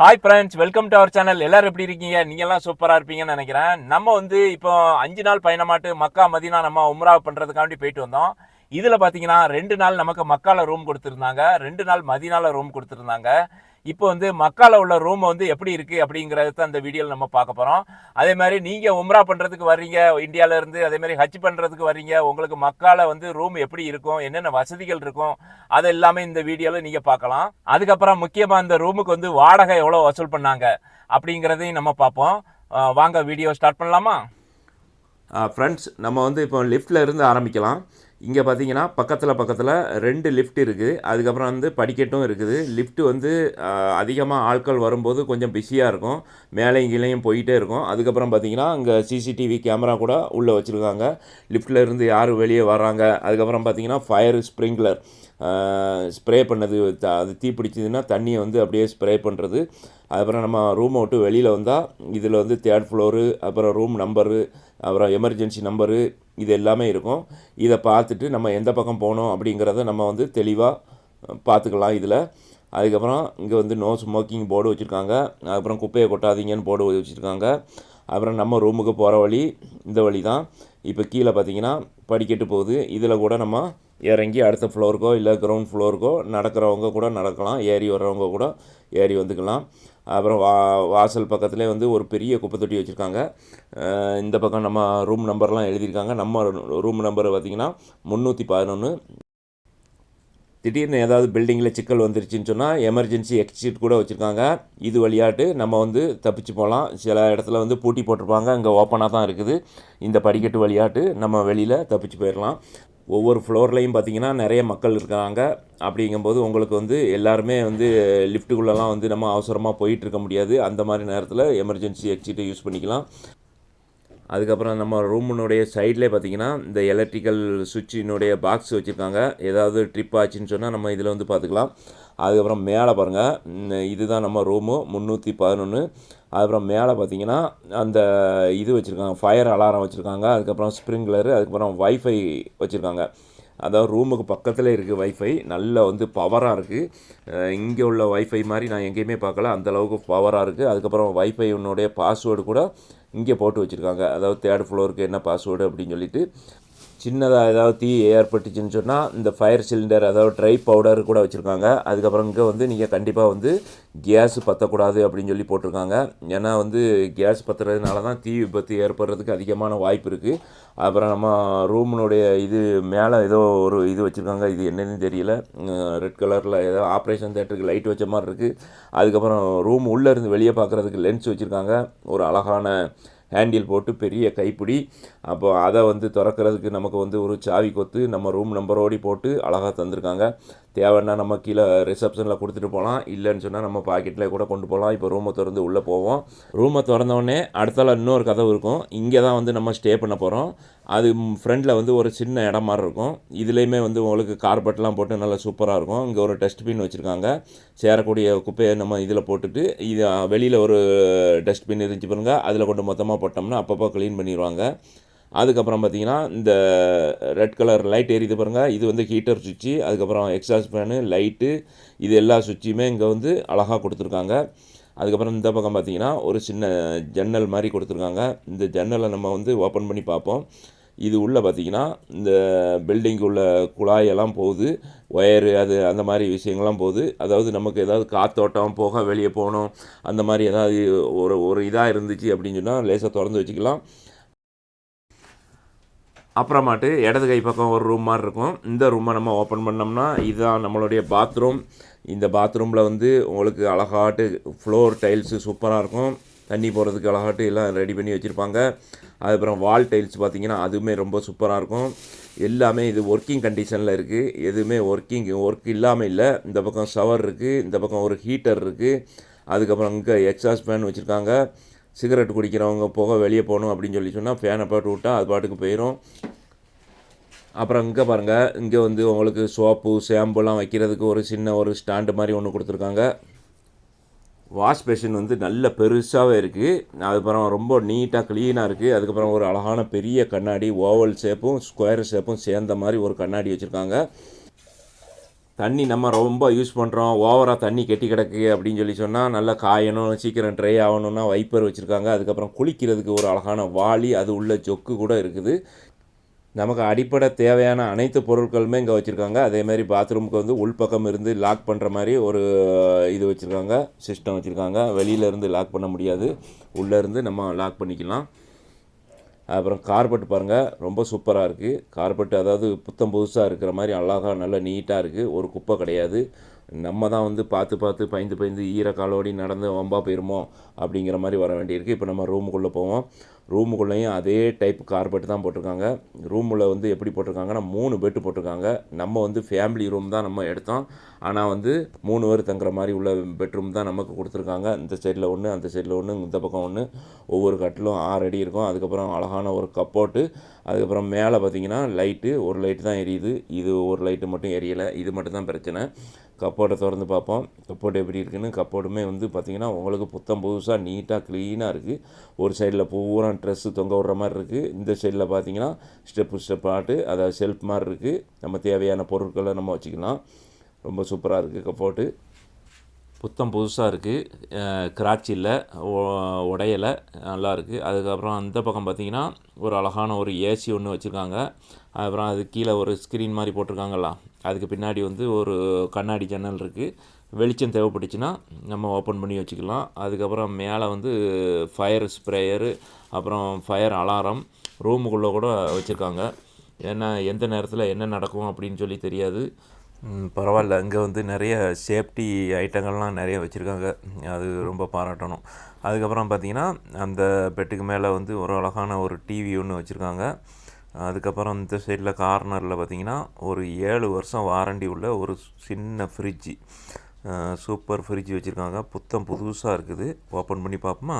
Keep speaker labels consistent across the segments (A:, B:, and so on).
A: Hi friends welcome to our channel எல்லாரும் எப்படி இருக்கீங்க? நீங்கள்லாம் எல்லாம் இருப்பீங்கன்னு நினைக்கிறேன். நம்ம வந்து இப்போ அஞ்சு நாள் பயணமாட்டு மக்கா மதினா நம்ம உம்ரா பண்ணுறதுக்காண்டி போயிட்டு வந்தோம். இதில் பார்த்தீங்கன்னா ரெண்டு நாள் நமக்கு மக்காவில் ரூம் கொடுத்துருந்தாங்க. ரெண்டு நாள் மதினாவில் ரூம் கொடுத்துருந்தாங்க. இப்போ வந்து மக்கால உள்ள ரூம் வந்து எப்படி இருக்கு அப்படிங்கறத தான் இந்த வீடியோவில் நம்ம பார்க்க போறோம். அதே மாதிரி நீங்க உம்ரா பண்றதுக்கு வர்றீங்க இந்தியால இருந்து அதே மாதிரி ஹஜ் பண்றதுக்கு வர்றீங்க உங்களுக்கு மக்கால வந்து ரூம் எப்படி இருக்கும் என்னென்ன வசதிகள் இருக்கும் அது எல்லாமே இந்த வீடியோல நீங்க பார்க்கலாம். அதுக்கப்புறம் முக்கியமா இந்த ரூமுக்கு வந்து வாடகை எவ்வளோ வசூல் பண்ணாங்க அப்படிங்கிறதையும் நம்ம பார்ப்போம். வாங்க வீடியோ ஸ்டார்ட் பண்ணலாமா?
B: ஃப்ரெண்ட்ஸ் நம்ம வந்து இப்போ லிஃப்ட்டில் இருந்து ஆரம்பிக்கலாம். இங்கே பார்த்தீங்கன்னா பக்கத்தில் பக்கத்தில் ரெண்டு லிஃப்ட் இருக்குது அதுக்கப்புறம் வந்து படிக்கட்டும் இருக்குது. லிஃப்ட் வந்து அதிகமாக ஆட்கள் வரும்போது கொஞ்சம் பிஸியாக இருக்கும். மேலேயும் கீழேயும் போயிட்டே இருக்கும். அதுக்கப்புறம் பார்த்தீங்கன்னா அங்கே சிசிடிவி கேமரா கூட உள்ளே வச்சுருக்காங்க. லிஃப்ட்டில் இருந்து யார் வெளியே வர்றாங்க? அதுக்கப்புறம் பார்த்தீங்கன்னா ஃபயர் ஸ்ப்ரிங்க்லர் ஸ்ப்ரே பண்ணது த- அது தீ பிடிச்சதுன்னா தண்ணியை வந்து அப்படியே ஸ்ப்ரே பண்ணுறது அதுக்கப்புறம் நம்ம ரூமை விட்டு வெளியில் வந்தால் இதில் வந்து தேர்ட் ஃப்ளோரு அப்புறம் ரூம் நம்பரு அப்புறம் எமர்ஜென்சி நம்பரு இது எல்லாமே இருக்கும். இதை பார்த்துட்டு நம்ம எந்த பக்கம் போகணும் அப்படிங்கிறத நம்ம வந்து தெளிவாக பார்த்துக்கலாம் இதில். அதுக்கப்புறம் இங்கே வந்து நோ ஸ்மோக்கிங் போர்டு வச்சுருக்காங்க. அதுக்கப்புறம் குப்பையை கொட்டாதீங்கன்னு போர்டு வச்சுருக்காங்க. அப்புறம் நம்ம ரூமுக்கு போகிற வழி இந்த வழி தான் இப்போ கீழே பார்த்தீங்கன்னா படிக்கட்டு போகுது. இதில் கூட நம்ம இறங்கி அடுத்த ஃப்ளோருக்கோ இல்லை கிரவுண்ட் ஃப்ளோருக்கோ நடக்கிறவங்க கூட நடக்கலாம். ஏறி வர்றவங்க கூட ஏறி வந்துக்கலாம். அப்புறம் வா வாசல் பக்கத்துலேயே வந்து ஒரு பெரிய குப்பை தொட்டி வச்சுருக்காங்க இந்த பக்கம் நம்ம ரூம் நம்பர்லாம் எழுதியிருக்காங்க. நம்ம ரூம் நம்பர் பார்த்திங்கன்னா முந்நூற்றி பதினொன்று திடீர்னு ஏதாவது பில்டிங்கில் சிக்கல் வந்துருச்சுன்னு சொன்னால் எமர்ஜென்சி எக்ஸிட் கூட வச்சுருக்காங்க. இது வழியாட்டு நம்ம வந்து தப்பிச்சு போகலாம். சில இடத்துல வந்து பூட்டி போட்டிருப்பாங்க. அங்கே ஓப்பனாக தான் இருக்குது. இந்த படிக்கட்டு வழியாட்டு நம்ம வெளியில் தப்பிச்சு போயிடலாம் ஒவ்வொரு ஃப்ளோர்லேயும் பார்த்தீங்கன்னா நிறைய மக்கள் இருக்காங்க. அப்படிங்கும்போது உங்களுக்கு வந்து எல்லாருமே வந்து லிஃப்ட்டுக்குள்ளெல்லாம் வந்து நம்ம அவசரமாக போயிட்டுருக்க முடியாது. அந்த மாதிரி நேரத்தில் எமர்ஜென்சி எக்ஸிட்டை யூஸ் பண்ணிக்கலாம். அதுக்கப்புறம் நம்ம ரூமுனுடைய சைட்லேயே பார்த்தீங்கன்னா இந்த எலக்ட்ரிக்கல் சுவிட்சினுடைய பாக்ஸ் வச்சுருக்காங்க. ஏதாவது ட்ரிப் ஆச்சுன்னு சொன்னால் நம்ம இதில் வந்து பார்த்துக்கலாம் அதுக்கப்புறம் மேலே பாருங்கள் இதுதான் நம்ம ரூமு முந்நூற்றி பதினொன்று அதுக்கப்புறம் மேலே பார்த்தீங்கன்னா அந்த இது வச்சுருக்காங்க ஃபயர் அலாரம் வச்சுருக்காங்க. அதுக்கப்புறம் ஸ்ப்ரிங்க்லரு அதுக்கப்புறம் வைஃபை வச்சுருக்காங்க. அதாவது ரூமுக்கு பக்கத்தில் இருக்குது வைஃபை நல்ல வந்து பவராக இருக்குது இங்கே உள்ள வைஃபை மாதிரி நான் எங்கேயுமே பார்க்கல. அந்த அளவுக்கு பவராக இருக்குது அதுக்கப்புறம் வைஃபைனுடைய பாஸ்வேர்டு கூட இங்கே போட்டு வச்சுருக்காங்க. அதாவது தேர்ட் ஃப்ளோருக்கு என்ன பாஸ்வேர்டு அப்படின்னு சொல்லிட்டு சின்னதாக ஏதாவது தீ ஏற்பட்டுச்சுன்னு சொன்னால் இந்த ஃபயர் சிலிண்டர் அதாவது ட்ரை பவுடர் கூட வச்சுருக்காங்க. அதுக்கப்புறம் இங்கே வந்து நீங்கள் கண்டிப்பாக வந்து கேஸ் பற்றக்கூடாது அப்படின்னு சொல்லி போட்டிருக்காங்க. ஏன்னா வந்து கேஸ் பற்றுறதுனால தான் தீ விபத்து ஏற்படுறதுக்கு அதிகமான வாய்ப்பு இருக்குது அப்புறம் நம்ம ரூமினுடைய இது மேலே ஏதோ ஒரு இது வச்சுருக்காங்க. இது என்னன்னு தெரியல. ரெட் கலரில் ஏதோ ஆப்ரேஷன் தேட்டருக்கு லைட் வச்ச மாதிரி இருக்குது அதுக்கப்புறம் ரூம் உள்ளே இருந்து வெளியே பார்க்குறதுக்கு லென்ஸ் வச்சுருக்காங்க. ஒரு அழகான ஹேண்டில் போட்டு பெரிய கைப்பிடி. அப்போ அதை வந்து திறக்கிறதுக்கு நமக்கு வந்து ஒரு சாவி கொத்து நம்ம ரூம் நம்பரோடி போட்டு அழகாக தந்திருக்காங்க. தேவைன்னா நம்ம கீழே ரிசப்ஷனில் கொடுத்துட்டு போகலாம். இல்லைன்னு சொன்னால் நம்ம பாக்கெட்டில் கூட கொண்டு போகலாம். இப்போ ரூமை திறந்து உள்ளே போவோம். ரூமை திறந்தோடனே அடுத்தால இன்னொரு கதவு இருக்கும். இங்கே தான் வந்து நம்ம ஸ்டே பண்ண போகிறோம் அது ஃப்ரண்டில் வந்து ஒரு சின்ன இடம் மாதிரி இருக்கும். இதுலேயுமே வந்து உங்களுக்கு கார்பெட்லாம் போட்டு நல்லா சூப்பராக இருக்கும். இங்கே ஒரு டஸ்ட்பின் வச்சுருக்காங்க. சேரக்கூடிய குப்பையை நம்ம இதில் போட்டுட்டு இது வெளியில் ஒரு டஸ்ட்பின் இருந்துச்சு பாருங்கள் அதில் கொண்டு மொத்தமாக போட்டோம்னா அப்பப்போ க்ளீன் பண்ணிடுவாங்க. அதுக்கப்புறம் பார்த்தீங்கன்னா இந்த ரெட் கலர் லைட் எரியுது பாருங்கள் இது வந்து ஹீட்டர் சுவிட்சு. அதுக்கப்புறம் எக்ஸாஸ்ட் ஃபேனு லைட்டு இது எல்லா சுவிட்சுமே இங்கே வந்து அழகாக கொடுத்துருக்காங்க. அதுக்கப்புறம் இந்த பக்கம் பார்த்தீங்கன்னா ஒரு சின்ன ஜன்னல் மாதிரி கொடுத்துருக்காங்க. இந்த ஜன்னலை நம்ம வந்து ஓப்பன் பண்ணி பார்ப்போம். இது உள்ளே பார்த்தீங்கன்னா இந்த பில்டிங்கு உள்ள குழாயெல்லாம் போகுது. ஒயரு அது அந்த மாதிரி விஷயங்கள்லாம் போகுது. அதாவது நமக்கு ஏதாவது காத்தோட்டம் போக வெளியே போகணும் அந்த மாதிரி ஏதாவது ஒரு ஒரு இதாக இருந்துச்சு அப்படின்னு சொன்னால் லேசாக திறந்து வச்சுக்கலாம். அப்புறமாட்டு இடது கை பக்கம் ஒரு ரூம் மாதிரி இருக்கும். இந்த ரூமை நம்ம ஓப்பன் பண்ணோம்னா இதுதான் நம்மளுடைய பாத்ரூம் இந்த பாத்ரூமில் வந்து உங்களுக்கு அழகாட்டு ஃப்ளோர் டைல்ஸு சூப்பராக இருக்கும். தண்ணி போகிறதுக்கு அழகாட்டு எல்லாம் ரெடி பண்ணி வச்சுருப்பாங்க. அதுக்கப்புறம் வால் டைல்ஸ் பார்த்திங்கன்னா அதுவுமே ரொம்ப சூப்பராக இருக்கும். எல்லாமே இது ஒர்க்கிங் கண்டிஷனில் இருக்குது எதுவுமே ஒர்க்கிங் ஒர்க் இல்லாமல் இல்லை. இந்த பக்கம் ஷவர் இருக்குது இந்த பக்கம் ஒரு ஹீட்டர் இருக்குது அதுக்கப்புறம் இங்கே எக்ஸாஸ்ட் ஃபேன் வச்சுருக்காங்க. சிகரெட் குடிக்கிறவங்க போக வெளியே போகணும் அப்படின்னு சொல்லி சொன்னால் ஃபேனை போட்டு விட்டா அது பாட்டுக்கு போயிடும் அப்புறம் இங்கே பாருங்கள் இங்கே வந்து உங்களுக்கு சோப்பு ஷாம்புலாம் வைக்கிறதுக்கு ஒரு சின்ன ஒரு ஸ்டாண்டு மாதிரி ஒன்று கொடுத்துருக்காங்க. வாஷ் பேஷன் வந்து நல்ல பெருசாகவே இருக்குது அதுக்கப்புறம் ரொம்ப நீட்டாக க்ளீனாக இருக்குது அதுக்கப்புறம் ஒரு அழகான பெரிய கண்ணாடி ஓவல் ஷேப்பும் ஸ்கொயர் ஷேப்பும் சேர்ந்த மாதிரி ஒரு கண்ணாடி வச்சுருக்காங்க. தண்ணி நம்ம ரொம்ப யூஸ் பண்ணுறோம் ஓவராக தண்ணி கெட்டி கிடக்கு அப்படின்னு சொல்லி சொன்னால் நல்லா காயணும் சீக்கிரம் ட்ரை ஆகணும்னா வைப்பர் வச்சுருக்காங்க. அதுக்கப்புறம் குளிக்கிறதுக்கு ஒரு அழகான வாளி அது உள்ள ஜொக்கு கூட இருக்குது. நமக்கு அடிப்படை தேவையான அனைத்து பொருட்களுமே இங்கே வச்சுருக்காங்க. அதே மாதிரி பாத்ரூமுக்கு வந்து உள்பக்கம் இருந்து லாக் பண்ணுற மாதிரி ஒரு இது வச்சுருக்காங்க. சிஸ்டம் வச்சுருக்காங்க. வெளியிலேருந்து லாக் பண்ண முடியாது. உள்ளேருந்து நம்ம லாக் பண்ணிக்கலாம். அப்புறம் கார்பெட் பாருங்கள் ரொம்ப சூப்பராக இருக்குது கார்பெட் அதாவது புத்தம் புதுசாக இருக்கிற மாதிரி அழகாக நல்லா நீட்டாக இருக்குது ஒரு குப்பை கிடையாது. நம்ம தான் வந்து பார்த்து பார்த்து பயந்து பயந்து ஈரக்காலோடி நடந்து வம்பா போயிருமோ அப்படிங்கிற மாதிரி வர வேண்டியிருக்கு. இப்போ நம்ம ரூமுக்குள்ளே போவோம். ரூமுக்குள்ளேயும் அதே டைப் கார்பெட் தான் போட்டிருக்காங்க. ரூமில் வந்து எப்படி போட்டிருக்காங்கன்னா மூணு பெட்டு போட்டிருக்காங்க. நம்ம வந்து ஃபேமிலி ரூம் தான் நம்ம எடுத்தோம். ஆனால் வந்து மூணு பேர் தங்குற மாதிரி உள்ள பெட்ரூம் தான் நமக்கு கொடுத்துருக்காங்க. இந்த சைடில் ஒன்று அந்த சைடில் ஒன்று இந்த பக்கம் ஒன்று ஒவ்வொரு கட்டிலும் ஆறு அடி இருக்கும். அதுக்கப்புறம் அழகான ஒரு கப்போட்டு அதுக்கப்புறம் மேலே பார்த்தீங்கன்னா லைட்டு ஒரு லைட்டு தான் எரியுது. இது ஒரு லைட்டு மட்டும் எரியலை. இது மட்டும் தான் பிரச்சனை. கப்போட்டை திறந்து பார்ப்போம். கப்போர்ட் எப்படி இருக்குன்னு கப்போர்டுமே வந்து பார்த்திங்கன்னா உங்களுக்கு புத்தம் புதுசாக நீட்டாக க்ளீனாக இருக்குது ஒரு சைடில் பூரா ட்ரெஸ்ஸு தொங்க விடுற மாதிரி இருக்குது இந்த சைடில் பார்த்தீங்கன்னா ஸ்டெப்பு ஸ்டெப் ஆட்டு அதாவது செல்ஃப் மாதிரி இருக்குது நம்ம தேவையான பொருட்களை நம்ம வச்சுக்கலாம். ரொம்ப சூப்பராக இருக்குது கப்போர்ட்டு புத்தம் புதுசாக இருக்குது கிராட்ச் இல்லை. உடையலை. நல்லா இருக்குது அதுக்கப்புறம் அந்த பக்கம் பார்த்தீங்கன்னா ஒரு அழகான ஒரு ஏசி ஒன்று வச்சுருக்காங்க. அப்புறம் அது கீழே ஒரு ஸ்க்ரீன் மாதிரி போட்டிருக்காங்களா அதுக்கு பின்னாடி வந்து ஒரு கண்ணாடி ஜன்னல் இருக்குது வெளிச்சம் தேவைப்பட்டுச்சுன்னா நம்ம ஓப்பன் பண்ணி வச்சுக்கலாம். அதுக்கப்புறம் மேலே வந்து ஃபயர் ஸ்ப்ரேயரு அப்புறம் ஃபயர் அலாரம் ரூமுக்குள்ளே கூட வச்சுருக்காங்க. ஏன்னா எந்த நேரத்தில் என்ன நடக்கும் அப்படின்னு சொல்லி தெரியாது. பரவாயில்ல. அங்கே வந்து நிறைய சேஃப்டி ஐட்டங்கள்லாம் நிறைய வச்சுருக்காங்க. அது ரொம்ப பாராட்டணும். அதுக்கப்புறம் பார்த்திங்கன்னா அந்த பெட்டுக்கு மேலே வந்து ஒரு அழகான ஒரு டிவி ஒன்று வச்சுருக்காங்க. அதுக்கப்புறம் இந்த சைடில் கார்னரில் பார்த்திங்கன்னா ஒரு ஏழு வருஷம் வாரண்டி உள்ள ஒரு சின்ன ஃப்ரிட்ஜு சூப்பர் ஃப்ரிட்ஜ் வச்சுருக்காங்க. புத்தம் புதுசாக இருக்குது. ஓப்பன் பண்ணி பார்ப்போமா?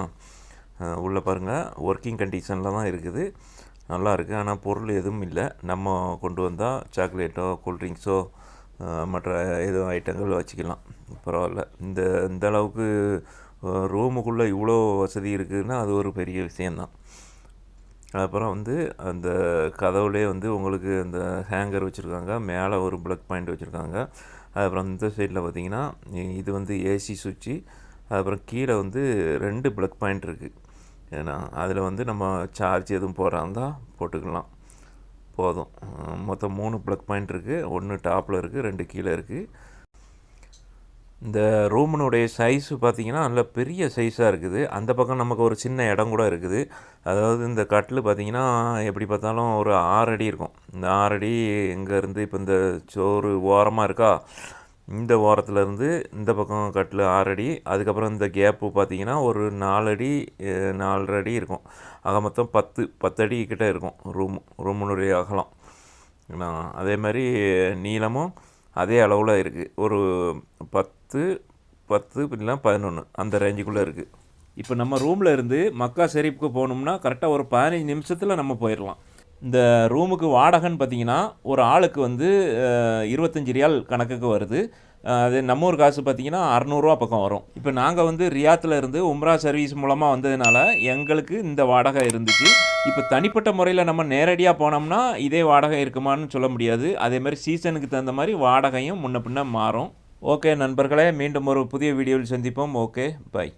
B: உள்ளே பாருங்கள் ஒர்க்கிங் கண்டிஷனில் தான் இருக்குது. நல்லா இருக்குது ஆனால் பொருள் எதுவும் இல்லை. நம்ம கொண்டு வந்தால் சாக்லேட்டோ கூல்ட்ரிங்க்ஸோ மற்ற எதுவும் ஐட்டங்கள் வச்சுக்கலாம். பரவாயில்ல. இந்த இந்த அளவுக்கு ரூமுக்குள்ளே இவ்வளோ வசதி இருக்குதுன்னா அது ஒரு பெரிய விஷயந்தான் அப்புறம் வந்து அந்த கதவுலே வந்து உங்களுக்கு அந்த ஹேங்கர் வச்சுருக்காங்க. மேலே ஒரு ப்ளக் பாயிண்ட் வச்சுருக்காங்க. அப்புறம் இந்த சைடில் பார்த்தீங்கன்னா இது வந்து ஏசி சுவிட்சு. அப்புறம் கீழே வந்து ரெண்டு ப்ளக் பாயிண்ட் இருக்குது ஏன்னா அதில் வந்து நம்ம சார்ஜ் எதுவும் போடுறா இருந்தால் போட்டுக்கலாம். போதும். மொத்தம் மூணு ப்ளக் பாயிண்ட் இருக்குது ஒன்று டாப்பில் இருக்குது ரெண்டு கீழே இருக்குது இந்த ரூமினுடைய சைஸு பார்த்தீங்கன்னா நல்ல பெரிய சைஸாக இருக்குது. அந்த பக்கம் நமக்கு ஒரு சின்ன இடம் கூட இருக்குது. அதாவது இந்த கட்டில் பார்த்திங்கன்னா எப்படி பார்த்தாலும் ஒரு ஆறு அடி இருக்கும். இந்த ஆறு அடி இங்கேருந்து இப்போ இந்த சோறு ஓரமாக இருக்கா? இந்த ஓரத்துலேருந்து இந்த பக்கம் கட்டில் ஆறடி அதுக்கப்புறம் இந்த கேப்பு பார்த்தீங்கன்னா ஒரு நாலடி அடி நாலரை அடி இருக்கும். ஆக மொத்தம் பத்து பத்தடி கிட்டே இருக்கும் ரூம் ரூமினுடைய அகலம். அதே மாதிரி நீளமும் அதே அளவில் இருக்குது ஒரு பத்து பத்து இல்லைனா பதினொன்று அந்த ரேஞ்சுக்குள்ளே இருக்குது இப்போ நம்ம ரூமில் இருந்து மக்கா ஷெரீஃப்க்கு போகணும்னா கரெக்டாக ஒரு பதினஞ்சு நிமிஷத்தில் நம்ம போயிடலாம். இந்த ரூமுக்கு வாடகைன்னு பார்த்தீங்கன்னா ஒரு ஆளுக்கு வந்து இருபத்தஞ்சி ரியால் கணக்குக்கு வருது. அது நம்ம ஊர் காசு பார்த்தீங்கன்னா அறநூறுவா பக்கம் வரும். இப்போ நாங்கள் வந்து ரியாத்தில் இருந்து உம்ரா சர்வீஸ் மூலமாக வந்ததுனால எங்களுக்கு இந்த வாடகை இருந்துச்சு. இப்போ தனிப்பட்ட முறையில் நம்ம நேரடியாக போனோம்னா இதே வாடகை இருக்குமான்னு சொல்ல முடியாது. அதே மாதிரி சீசனுக்கு தகுந்த மாதிரி வாடகையும் முன்ன பின்ன மாறும். ஓகே நண்பர்களே மீண்டும் ஒரு புதிய வீடியோவில் சந்திப்போம். Okay bye